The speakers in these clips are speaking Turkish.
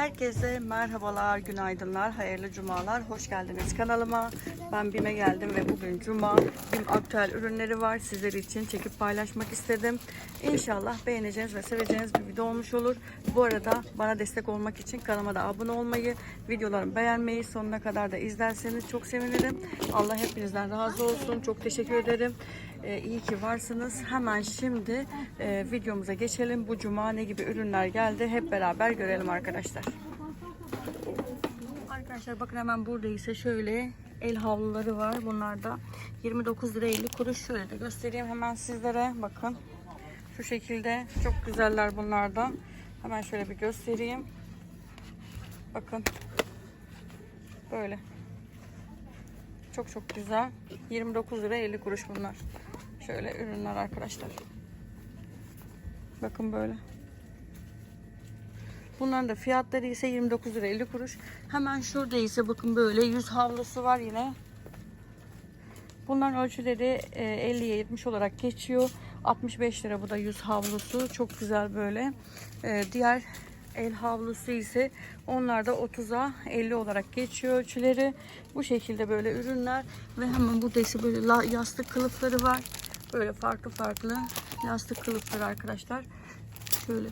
Herkese merhabalar, günaydınlar, hayırlı cumalar. Hoş geldiniz kanalıma. Ben BİM'e geldim ve bugün cuma. BİM aktüel ürünleri var. Sizler için çekip paylaşmak istedim. İnşallah beğeneceğiniz ve seveceğiniz bir video olmuş olur. Bu arada bana destek olmak için kanalıma da abone olmayı, videolarımı beğenmeyi, sonuna kadar da izlerseniz çok sevinirim. Allah hepinizden razı olsun. Çok teşekkür ederim. Ee, iyi ki varsınız. Hemen şimdi e, videomuza geçelim. Bu cuma ne gibi ürünler geldi hep beraber görelim arkadaşlar. Arkadaşlar bakın hemen burada ise şöyle el havluları var. Bunlar da 29 lira 50 kuruş. Şöyle de göstereyim hemen sizlere. Bakın şu şekilde çok güzeller bunlar da. Hemen şöyle bir göstereyim. Bakın böyle. Çok çok güzel. 29 lira 50 kuruş bunlar. Şöyle ürünler arkadaşlar. Bakın böyle. Bunların da fiyatları ise 29 lira 50 kuruş. Hemen şurada ise bakın böyle yüz havlusu var yine. Bunların ölçüleri e, 50'ye 70 olarak geçiyor. 65 lira bu da yüz havlusu. Çok güzel böyle. E, Diğer el havlusu ise onlar da 30'a 50 olarak geçiyor ölçüleri. Bu şekilde böyle ürünler ve hemen burada ise böyle yastık kılıfları var. Böyle farklı farklı yastık kılıfları arkadaşlar. Şöyle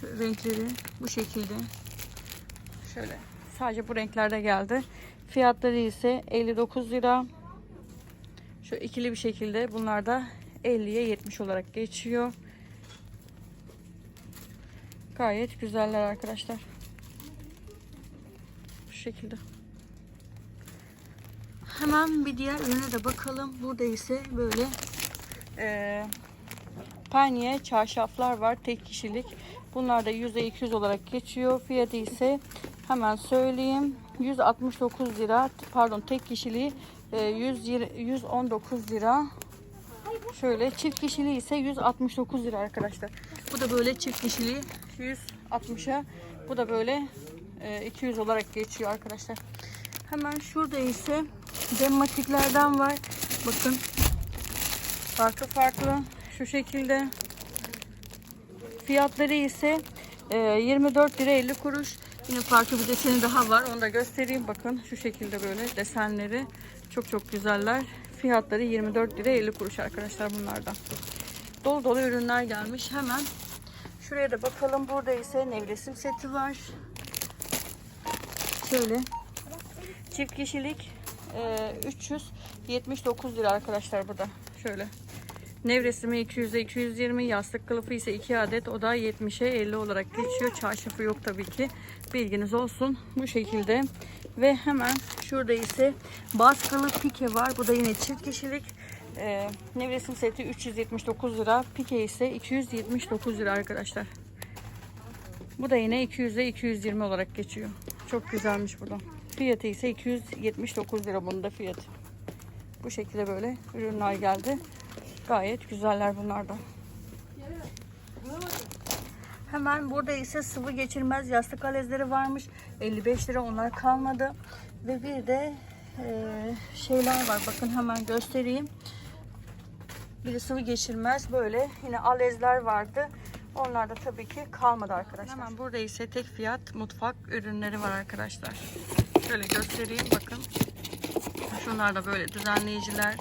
şu renkleri bu şekilde. Şöyle sadece bu renklerde geldi. Fiyatları ise 59 lira. Şu ikili bir şekilde bunlar da 50'ye 70 olarak geçiyor. Gayet güzeller arkadaşlar. Bu şekilde. Hemen bir diğer ürüne de bakalım. Burada ise böyle eee penye çarşaflar var. Tek kişilik. Bunlar da %200 olarak geçiyor. Fiyatı ise hemen söyleyeyim. 169 lira. Pardon tek kişiliği e, 100 lira- 119 lira. Şöyle çift kişiliği ise 169 lira arkadaşlar. Bu da böyle çift kişiliği 160'a. Bu da böyle e, 200 olarak geçiyor arkadaşlar. Hemen şurada ise dematiklerden var. Bakın farklı farklı şu şekilde. Fiyatları ise e, 24 lira 50 kuruş. Yine farklı bir deseni daha var. Onu da göstereyim. Bakın şu şekilde böyle desenleri çok çok güzeller. Fiyatları 24 lira 50 kuruş arkadaşlar bunlardan. Dolu dolu ürünler gelmiş. Hemen şuraya da bakalım. Burada ise nevresim seti var. Şöyle çift kişilik e, 379 lira arkadaşlar bu da. Şöyle. Nevresimi 200'e 220, yastık kılıfı ise 2 adet. O da 70'e 50 olarak geçiyor. Çarşafı yok tabii ki. Bilginiz olsun. Bu şekilde. Ve hemen şurada ise baskılı pike var. Bu da yine çift kişilik. Ee, nevresim seti 379 lira. Pike ise 279 lira arkadaşlar. Bu da yine 200'e 220 olarak geçiyor. Çok güzelmiş burada. Fiyatı ise 279 lira bunun da fiyatı. Bu şekilde böyle ürünler geldi. Gayet güzeller bunlar da. Hemen burada ise sıvı geçirmez yastık alezleri varmış. 55 lira onlar kalmadı. Ve bir de e, şeyler var. Bakın hemen göstereyim. Bir de sıvı geçirmez böyle yine alezler vardı. Onlar da tabii ki kalmadı arkadaşlar. Hemen burada ise tek fiyat mutfak ürünleri var arkadaşlar. Şöyle göstereyim bakın. Şunlar da böyle düzenleyiciler.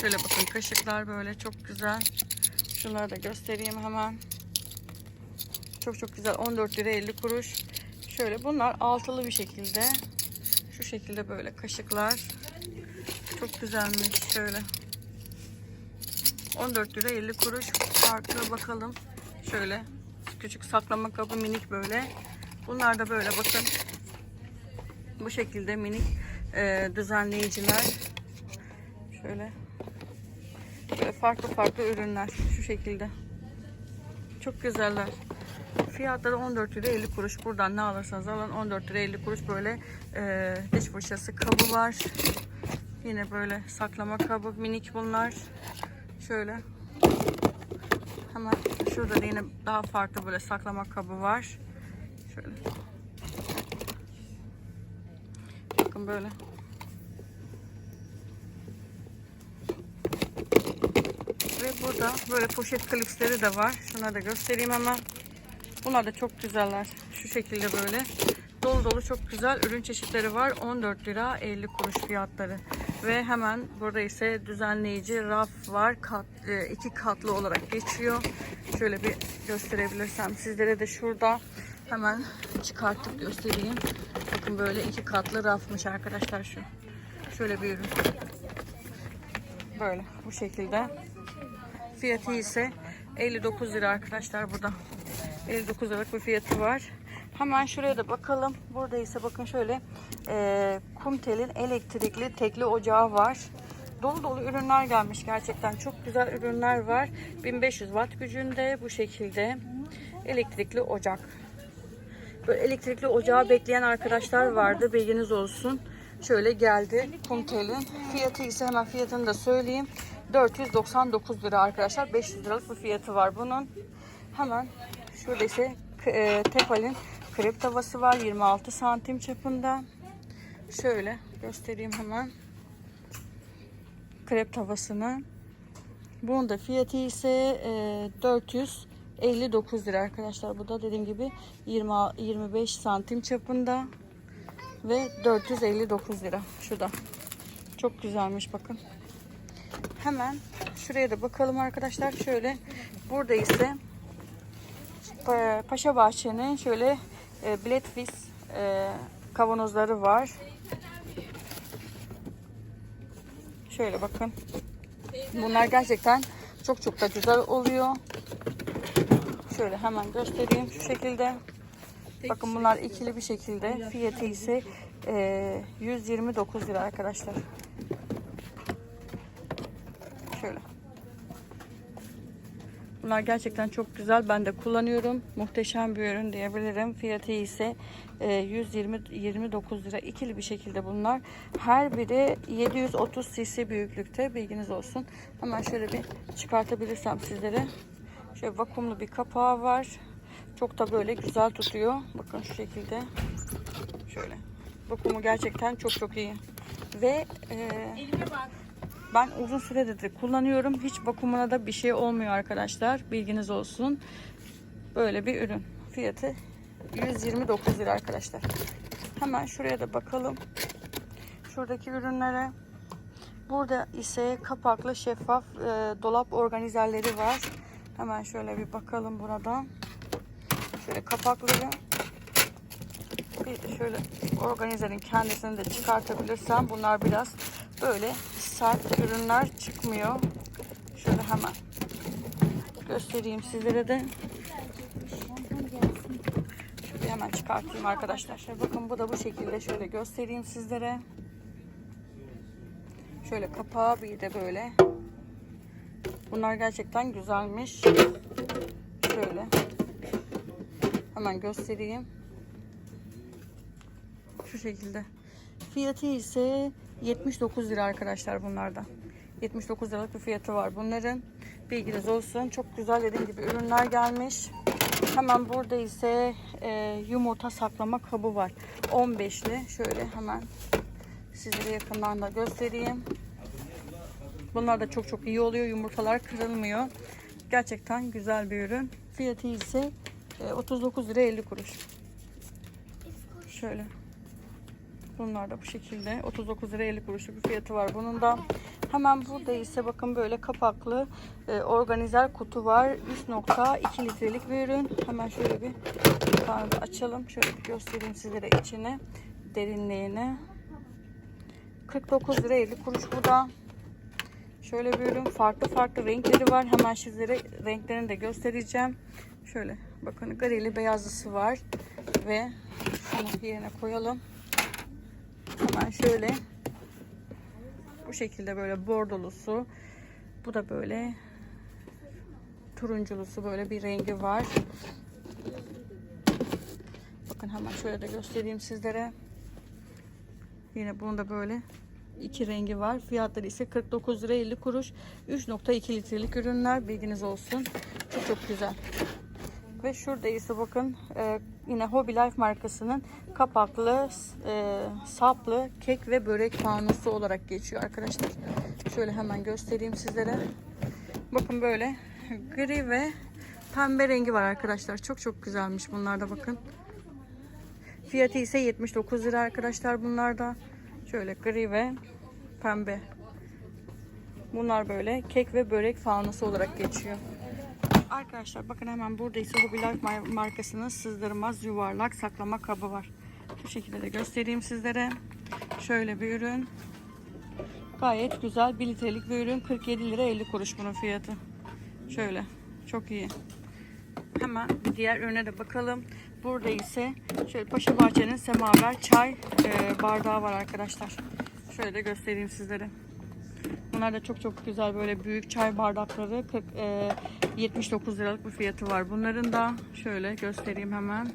Şöyle bakın kaşıklar böyle çok güzel. Şunları da göstereyim hemen. Çok çok güzel 14 lira 50 kuruş. Şöyle bunlar altılı bir şekilde. Şu şekilde böyle kaşıklar. Çok güzelmiş şöyle. 14 lira 50 kuruş. Farklı bakalım. Şöyle küçük saklama kabı minik böyle. Bunlar da böyle bakın. Bu şekilde minik e, düzenleyiciler. Şöyle Böyle farklı farklı ürünler şu şekilde. Çok güzeller. Fiyatları 14 lira 50 kuruş. Buradan ne alırsanız alın 14 lira 50 kuruş böyle e, diş fırçası kabı var. Yine böyle saklama kabı minik bunlar. Şöyle. Hemen şurada da yine daha farklı böyle saklama kabı var. Şöyle. Bakın böyle. Ve burada böyle poşet klipsleri de var. Şuna da göstereyim hemen. Bunlar da çok güzeller. Şu şekilde böyle. Dolu dolu çok güzel ürün çeşitleri var. 14 lira 50 kuruş fiyatları. Ve hemen burada ise düzenleyici raf var. Kat, e, iki katlı olarak geçiyor. Şöyle bir gösterebilirsem sizlere de şurada hemen çıkartıp göstereyim. Bakın böyle iki katlı rafmış arkadaşlar şu. Şöyle bir ürün. Böyle bu şekilde. Fiyatı ise 59 lira arkadaşlar burada. 59 liralık bir fiyatı var. Hemen şuraya da bakalım. Burada ise bakın şöyle e, Kumtel'in elektrikli tekli ocağı var. Dolu dolu ürünler gelmiş gerçekten. Çok güzel ürünler var. 1500 watt gücünde bu şekilde elektrikli ocak. Böyle elektrikli ocağı bekleyen arkadaşlar vardı. Bilginiz olsun. Şöyle geldi Kumtel'in. Fiyatı ise hemen fiyatını da söyleyeyim. 499 lira arkadaşlar. 500 liralık bir fiyatı var bunun. Hemen şurada ise e, Tefal'in krep tavası var. 26 santim çapında. Şöyle göstereyim hemen. Krep tavasını. Bunun da fiyatı ise e, 459 lira arkadaşlar. Bu da dediğim gibi 20 25 santim çapında ve 459 lira. Şu da. Çok güzelmiş bakın. Hemen şuraya da bakalım arkadaşlar. Şöyle burada ise Pa- Paşa Bahçe'nin şöyle e, Bledfish e, kavanozları var. Şöyle bakın. Bunlar gerçekten çok çok da güzel oluyor. Şöyle hemen göstereyim şu şekilde. Bakın bunlar ikili bir şekilde. Fiyatı ise e, 129 lira arkadaşlar. Şöyle. Bunlar gerçekten çok güzel. Ben de kullanıyorum. Muhteşem bir ürün diyebilirim. Fiyatı ise e, 120 29 lira. İkili bir şekilde bunlar. Her biri 730 cc büyüklükte. Bilginiz olsun. Hemen şöyle bir çıkartabilirsem sizlere. Şöyle vakumlu bir kapağı var. Çok da böyle güzel tutuyor. Bakın şu şekilde. Şöyle. Vakumu gerçekten çok çok iyi. Ve e, ben uzun süredir de kullanıyorum. Hiç vakumuna da bir şey olmuyor arkadaşlar. Bilginiz olsun. Böyle bir ürün. Fiyatı 129 lira arkadaşlar. Hemen şuraya da bakalım. Şuradaki ürünlere. Burada ise kapaklı şeffaf e, dolap organizerleri var. Hemen şöyle bir bakalım burada. Şöyle kapakları. Bir şöyle organizerin kendisini de çıkartabilirsem bunlar biraz böyle sert ürünler çıkmıyor. Şöyle hemen göstereyim sizlere de. Şöyle hemen çıkartayım arkadaşlar. Şöyle bakın bu da bu şekilde şöyle göstereyim sizlere. Şöyle kapağı bir de böyle. Bunlar gerçekten güzelmiş. Şöyle. Hemen göstereyim. Şu şekilde. Fiyatı ise 79 lira arkadaşlar bunlarda. 79 liralık bir fiyatı var bunların. Bilginiz olsun. Çok güzel dediğim gibi ürünler gelmiş. Hemen burada ise e, yumurta saklama kabı var. 15'li. Şöyle hemen sizlere yakından da göstereyim. Bunlar da çok çok iyi oluyor. Yumurtalar kırılmıyor. Gerçekten güzel bir ürün. Fiyatı ise e, 39 lira 50 kuruş. Şöyle. Bunlar da bu şekilde 39 lira 50 kuruşluk bir fiyatı var bunun da. Hemen burada ise bakın böyle kapaklı e, organizer kutu var. 3.2 litrelik bir ürün. Hemen şöyle bir da açalım. Şöyle bir göstereyim sizlere içini, derinliğini. 49 lira 50 kuruş bu da. Şöyle bir ürün. Farklı farklı renkleri var. Hemen sizlere renklerini de göstereceğim. Şöyle bakın grili beyazlısı var. Ve şunu yerine koyalım. Hemen şöyle bu şekilde böyle bordolusu. Bu da böyle turunculusu böyle bir rengi var. Bakın hemen şöyle de göstereyim sizlere. Yine bunun da böyle iki rengi var. Fiyatları ise 49 lira 50 kuruş. 3.2 litrelik ürünler bilginiz olsun. Çok çok güzel. Ve şurada ise bakın e, yine Hobby Life markasının kapaklı e, saplı kek ve börek fanusu olarak geçiyor arkadaşlar. Şöyle hemen göstereyim sizlere. Bakın böyle gri ve pembe rengi var arkadaşlar. Çok çok güzelmiş bunlar da bakın. Fiyatı ise 79 lira arkadaşlar bunlar da. Şöyle gri ve pembe. Bunlar böyle kek ve börek fanusu olarak geçiyor. Arkadaşlar bakın hemen burada ise Hubilak mar- markasının sızdırmaz yuvarlak saklama kabı var. Bu şekilde de göstereyim sizlere. Şöyle bir ürün. Gayet güzel 1 litrelik bir ürün. 47 lira 50 kuruş bunun fiyatı. Şöyle. Çok iyi. Hemen bir diğer ürüne de bakalım. Burada ise şöyle Paşa Bahçe'nin semaver çay e, bardağı var arkadaşlar. Şöyle göstereyim sizlere. Bunlar da çok çok güzel böyle büyük çay bardakları 40, e, 79 liralık bir fiyatı var. Bunların da şöyle göstereyim hemen.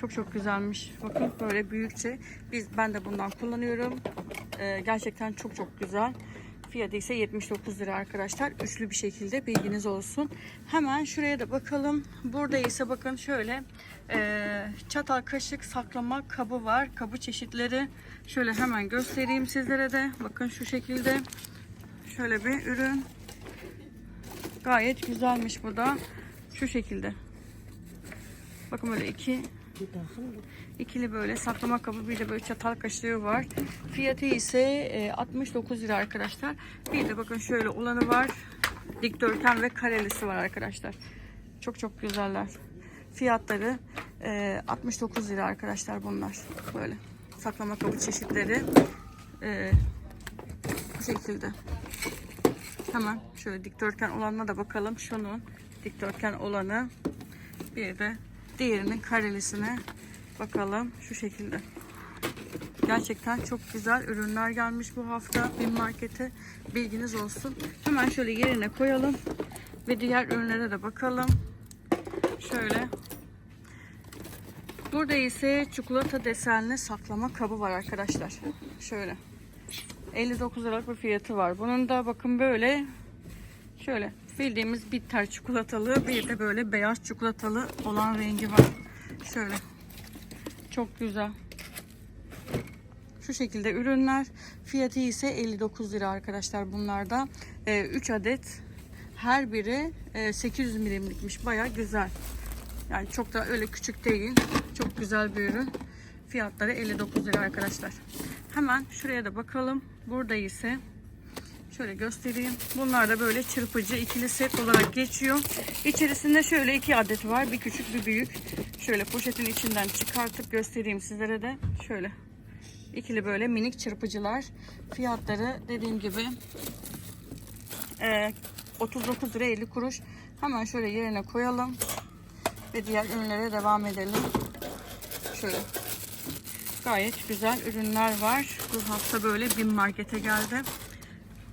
Çok çok güzelmiş. Bakın böyle büyükçe. Biz ben de bundan kullanıyorum. E, gerçekten çok çok güzel. Fiyatı ise 79 lira arkadaşlar. Üçlü bir şekilde bilginiz olsun. Hemen şuraya da bakalım. Burada ise bakın şöyle e, çatal kaşık saklama kabı var. Kabı çeşitleri. Şöyle hemen göstereyim sizlere de. Bakın şu şekilde. Şöyle bir ürün. Gayet güzelmiş bu da. Şu şekilde. Bakın böyle iki İkili böyle saklama kabı bir de böyle çatal kaşığı var. Fiyatı ise e, 69 lira arkadaşlar. Bir de bakın şöyle olanı var. Dikdörtgen ve karelisi var arkadaşlar. Çok çok güzeller. Fiyatları e, 69 lira arkadaşlar bunlar. Böyle saklama kabı çeşitleri. E, bu şekilde. Hemen şöyle dikdörtgen olanına da bakalım. Şunun dikdörtgen olanı. Bir de diğerinin karelisine bakalım. Şu şekilde. Gerçekten çok güzel ürünler gelmiş bu hafta bir markete. Bilginiz olsun. Hemen şöyle yerine koyalım. Ve diğer ürünlere de bakalım. Şöyle. Burada ise çikolata desenli saklama kabı var arkadaşlar. Şöyle. 59 liralık bir fiyatı var. Bunun da bakın böyle şöyle bildiğimiz bitter çikolatalı bir de böyle beyaz çikolatalı olan rengi var. Şöyle. Çok güzel. Şu şekilde ürünler. Fiyatı ise 59 lira arkadaşlar bunlarda. 3 adet her biri e, 800 milimlikmiş. Baya güzel. Yani çok da öyle küçük değil. Çok güzel bir ürün. Fiyatları 59 lira arkadaşlar. Hemen şuraya da bakalım. Burada ise şöyle göstereyim. Bunlar da böyle çırpıcı ikili set olarak geçiyor. İçerisinde şöyle iki adet var. Bir küçük bir büyük. Şöyle poşetin içinden çıkartıp göstereyim sizlere de. Şöyle ikili böyle minik çırpıcılar. Fiyatları dediğim gibi e, 39 lira 50 kuruş. Hemen şöyle yerine koyalım. Ve diğer ürünlere devam edelim. Şöyle gayet güzel ürünler var. Bu hafta böyle bin markete geldi.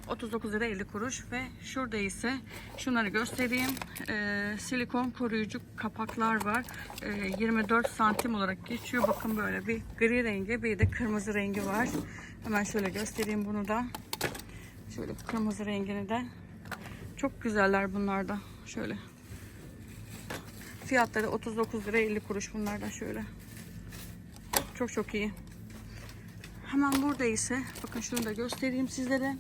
39 lira 50 kuruş ve şurada ise şunları göstereyim. Ee, silikon koruyucu kapaklar var. Ee, 24 santim olarak geçiyor. Bakın böyle bir gri rengi bir de kırmızı rengi var. Hemen şöyle göstereyim bunu da. Şöyle kırmızı rengini de. Çok güzeller bunlar da. Şöyle. Fiyatları 39 lira 50 kuruş bunlar da şöyle. Çok çok iyi. Hemen burada ise bakın şunu da göstereyim sizlere.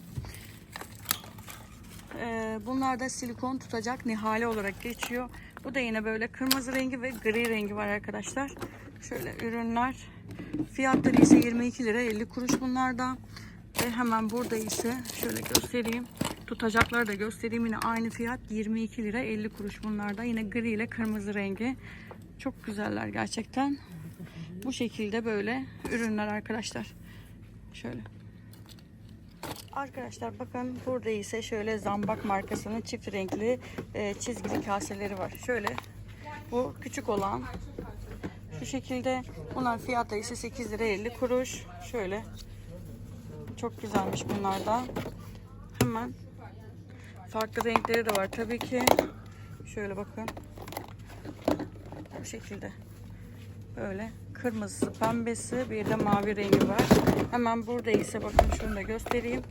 Ee, bunlar da silikon tutacak nihale olarak geçiyor. Bu da yine böyle kırmızı rengi ve gri rengi var arkadaşlar. Şöyle ürünler. Fiyatları ise 22 lira 50 kuruş bunlarda. Ve hemen burada ise şöyle göstereyim. Tutacakları da göstereyim. Yine aynı fiyat 22 lira 50 kuruş bunlarda. Yine gri ile kırmızı rengi. Çok güzeller gerçekten. Bu şekilde böyle ürünler arkadaşlar. Şöyle. Arkadaşlar bakın burada ise şöyle zambak markasının çift renkli e, çizgili kaseleri var. Şöyle bu küçük olan şu şekilde bunlar fiyatları ise 8 lira 50 kuruş. Şöyle çok güzelmiş bunlar da. Hemen farklı renkleri de var tabii ki. Şöyle bakın. Bu şekilde. Böyle kırmızısı, pembesi, bir de mavi rengi var. Hemen burada ise bakın şunu da göstereyim.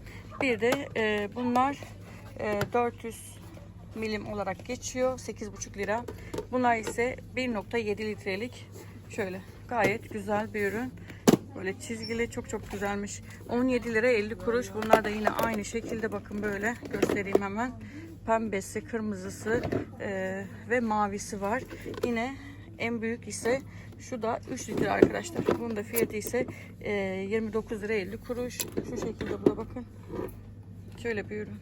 Bir de e, bunlar e, 400 milim olarak geçiyor. 8,5 lira. Bunlar ise 1.7 litrelik. Şöyle gayet güzel bir ürün. Böyle çizgili çok çok güzelmiş. 17 lira 50 kuruş. Bunlar da yine aynı şekilde bakın böyle göstereyim hemen. pembesi, kırmızısı e, ve mavisi var. Yine en büyük ise şu da 3 litre arkadaşlar. Bunun da fiyatı ise e, 29 lira 50 kuruş. Şu şekilde bu bakın. Şöyle bir ürün.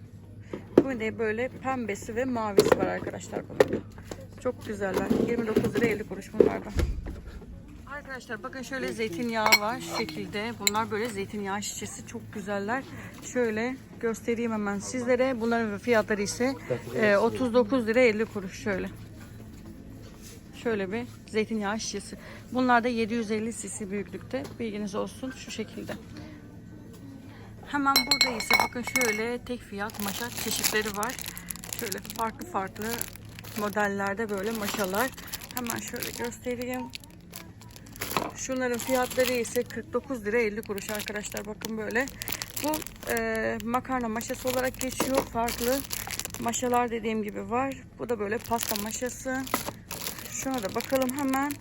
Bu da böyle pembesi ve mavisi var arkadaşlar bunun. Çok güzeller. 29 lira 50 kuruş bunlardan. Arkadaşlar bakın şöyle zeytinyağı var şu şekilde. Bunlar böyle zeytinyağı şişesi çok güzeller. Şöyle göstereyim hemen sizlere. Bunların fiyatları ise e, 39 lira 50 kuruş şöyle. Şöyle bir zeytinyağı şişesi. Bunlar da 750 cc büyüklükte. Bilginiz olsun şu şekilde. Hemen burada ise bakın şöyle tek fiyat maşa çeşitleri var. Şöyle farklı farklı modellerde böyle maşalar. Hemen şöyle göstereyim. Şunların fiyatları ise 49 lira 50 kuruş arkadaşlar. Bakın böyle. Bu e, makarna maşası olarak geçiyor. Farklı maşalar dediğim gibi var. Bu da böyle pasta maşası. Şuna da bakalım hemen.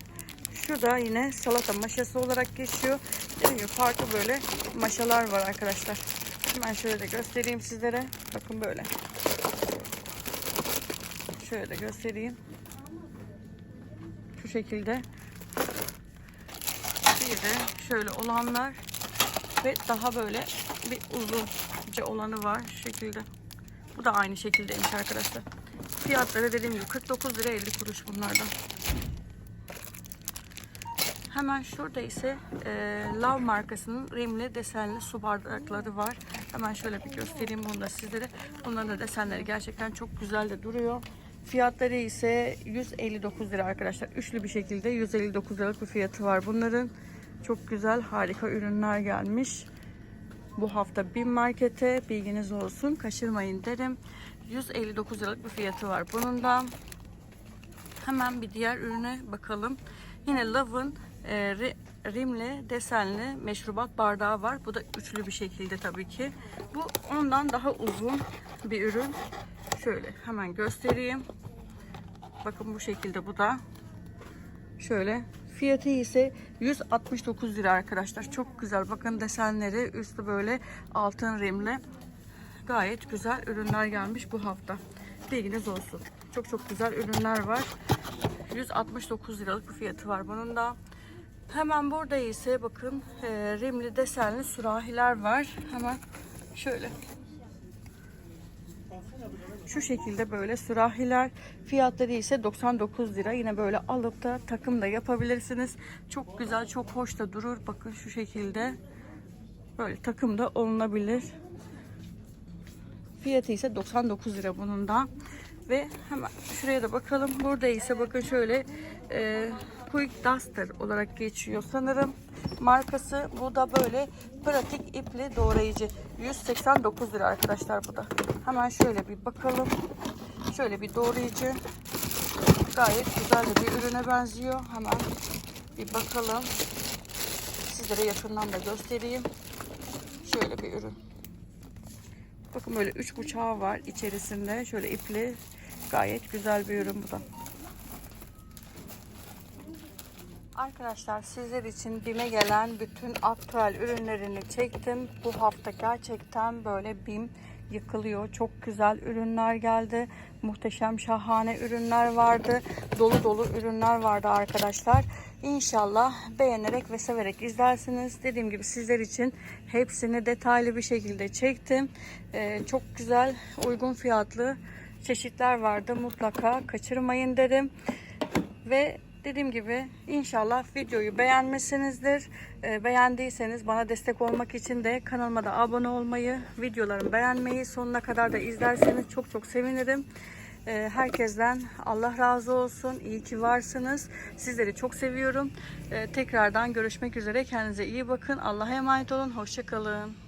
Şu da yine salata maşası olarak geçiyor. Dediğim gibi farklı böyle maşalar var arkadaşlar. Hemen şöyle de göstereyim sizlere. Bakın böyle. Şöyle de göstereyim. Şu şekilde. Bir de şöyle olanlar ve daha böyle bir uzunca olanı var şu şekilde. Bu da aynı şekildeymiş arkadaşlar. Fiyatları dediğim gibi 49 lira 50 kuruş bunlardan. Hemen şurada ise e, Love markasının rimli desenli su bardakları var. Hemen şöyle bir göstereyim bunu da sizlere. Bunların da desenleri gerçekten çok güzel de duruyor. Fiyatları ise 159 lira arkadaşlar. Üçlü bir şekilde 159 liralık bir fiyatı var bunların. Çok güzel harika ürünler gelmiş. Bu hafta bin markete bilginiz olsun. Kaçırmayın derim. 159 liralık bir fiyatı var bunun da. Hemen bir diğer ürüne bakalım. Yine Love'ın e, ri- rimli desenli meşrubat bardağı var. Bu da üçlü bir şekilde tabii ki. Bu ondan daha uzun bir ürün. Şöyle hemen göstereyim. Bakın bu şekilde bu da. Şöyle fiyatı ise 169 lira arkadaşlar. Çok güzel. Bakın desenleri üstü böyle altın rimli. Gayet güzel ürünler gelmiş bu hafta. Bilginiz olsun. Çok çok güzel ürünler var. 169 liralık bir fiyatı var bunun da. Hemen burada ise bakın e, rimli desenli sürahiler var. Hemen şöyle. Şu şekilde böyle sürahiler. Fiyatları ise 99 lira. Yine böyle alıp da takım da yapabilirsiniz. Çok güzel, çok hoş da durur. Bakın şu şekilde. Böyle takım da olunabilir. Fiyatı ise 99 lira bunun da. Ve hemen şuraya da bakalım. Burada ise bakın şöyle e, Quick Duster olarak geçiyor sanırım. Markası bu da böyle pratik ipli doğrayıcı. 189 lira arkadaşlar bu da. Hemen şöyle bir bakalım. Şöyle bir doğrayıcı. Gayet güzel bir ürüne benziyor. Hemen bir bakalım. Sizlere yakından da göstereyim. Şöyle bir ürün. Bakın böyle üç bıçağı var içerisinde. Şöyle ipli. Gayet güzel bir ürün bu da. Arkadaşlar sizler için BİM'e gelen bütün aktüel ürünlerini çektim. Bu hafta gerçekten böyle BİM yıkılıyor. Çok güzel ürünler geldi. Muhteşem şahane ürünler vardı. Dolu dolu ürünler vardı arkadaşlar. İnşallah beğenerek ve severek izlersiniz. Dediğim gibi sizler için hepsini detaylı bir şekilde çektim. Ee, çok güzel uygun fiyatlı çeşitler vardı. Mutlaka kaçırmayın derim. Ve dediğim gibi inşallah videoyu beğenmişsinizdir. Ee, beğendiyseniz bana destek olmak için de kanalıma da abone olmayı, videolarımı beğenmeyi, sonuna kadar da izlerseniz çok çok sevinirim. Ee, herkesten Allah razı olsun. İyi ki varsınız. Sizleri çok seviyorum. Ee, tekrardan görüşmek üzere. Kendinize iyi bakın. Allah'a emanet olun. Hoşçakalın.